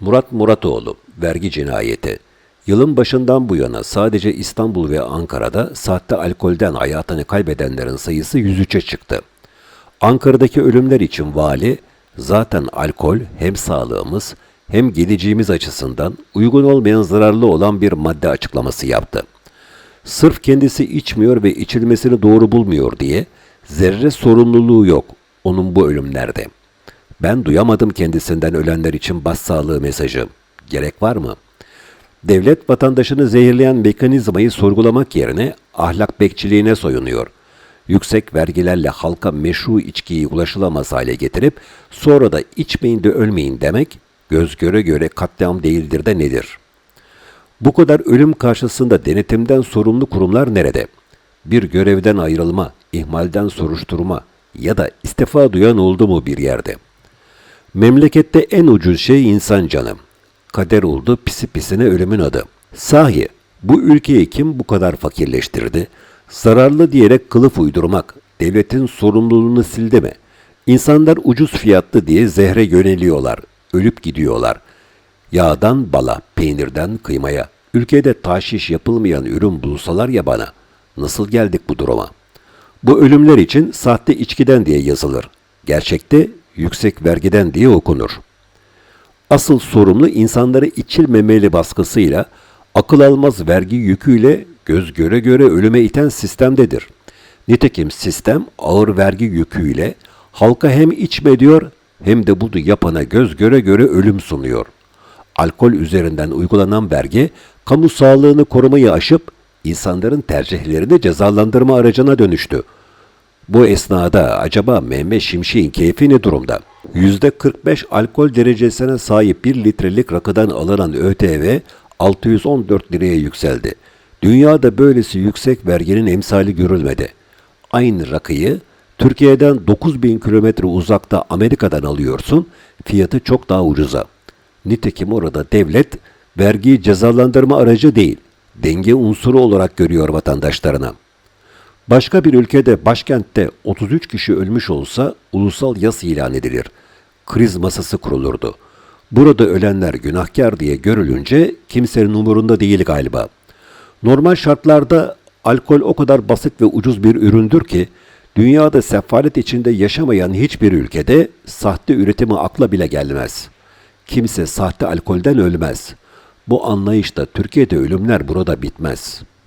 Murat Muratoğlu, vergi cinayeti. Yılın başından bu yana sadece İstanbul ve Ankara'da sahte alkolden hayatını kaybedenlerin sayısı 103'e çıktı. Ankara'daki ölümler için vali, zaten alkol hem sağlığımız hem geleceğimiz açısından uygun olmayan zararlı olan bir madde açıklaması yaptı. Sırf kendisi içmiyor ve içilmesini doğru bulmuyor diye zerre sorumluluğu yok onun bu ölümlerde. Ben duyamadım kendisinden ölenler için başsağlığı mesajı. Gerek var mı? Devlet vatandaşını zehirleyen mekanizmayı sorgulamak yerine ahlak bekçiliğine soyunuyor. Yüksek vergilerle halka meşru içkiyi ulaşılamaz hale getirip sonra da içmeyin de ölmeyin demek göz göre göre katliam değildir de nedir? Bu kadar ölüm karşısında denetimden sorumlu kurumlar nerede? Bir görevden ayrılma, ihmalden soruşturma ya da istifa duyan oldu mu bir yerde? Memlekette en ucuz şey insan canı. Kader oldu pisi pisine ölümün adı. Sahi bu ülkeyi kim bu kadar fakirleştirdi? Zararlı diyerek kılıf uydurmak, devletin sorumluluğunu sildi mi? İnsanlar ucuz fiyatlı diye zehre yöneliyorlar, ölüp gidiyorlar. Yağdan bala, peynirden kıymaya, ülkede taşiş yapılmayan ürün bulsalar ya bana. Nasıl geldik bu duruma? Bu ölümler için sahte içkiden diye yazılır. Gerçekte yüksek vergiden diye okunur. Asıl sorumlu insanları içilmemeli baskısıyla, akıl almaz vergi yüküyle göz göre göre ölüme iten sistemdedir. Nitekim sistem ağır vergi yüküyle halka hem içme diyor hem de bunu yapana göz göre göre ölüm sunuyor. Alkol üzerinden uygulanan vergi, kamu sağlığını korumayı aşıp insanların tercihlerini cezalandırma aracına dönüştü. Bu esnada acaba Mehmet Şimşek'in keyfi ne durumda? %45 alkol derecesine sahip 1 litrelik rakıdan alınan ÖTV 614 liraya yükseldi. Dünyada böylesi yüksek verginin emsali görülmedi. Aynı rakıyı Türkiye'den 9000 kilometre uzakta Amerika'dan alıyorsun, fiyatı çok daha ucuza. Nitekim orada devlet vergiyi cezalandırma aracı değil, denge unsuru olarak görüyor vatandaşlarına. Başka bir ülkede başkentte 33 kişi ölmüş olsa ulusal yas ilan edilir. Kriz masası kurulurdu. Burada ölenler günahkar diye görülünce kimsenin umurunda değil galiba. Normal şartlarda alkol o kadar basit ve ucuz bir üründür ki dünyada sefalet içinde yaşamayan hiçbir ülkede sahte üretimi akla bile gelmez. Kimse sahte alkolden ölmez. Bu anlayışta Türkiye'de ölümler burada bitmez.''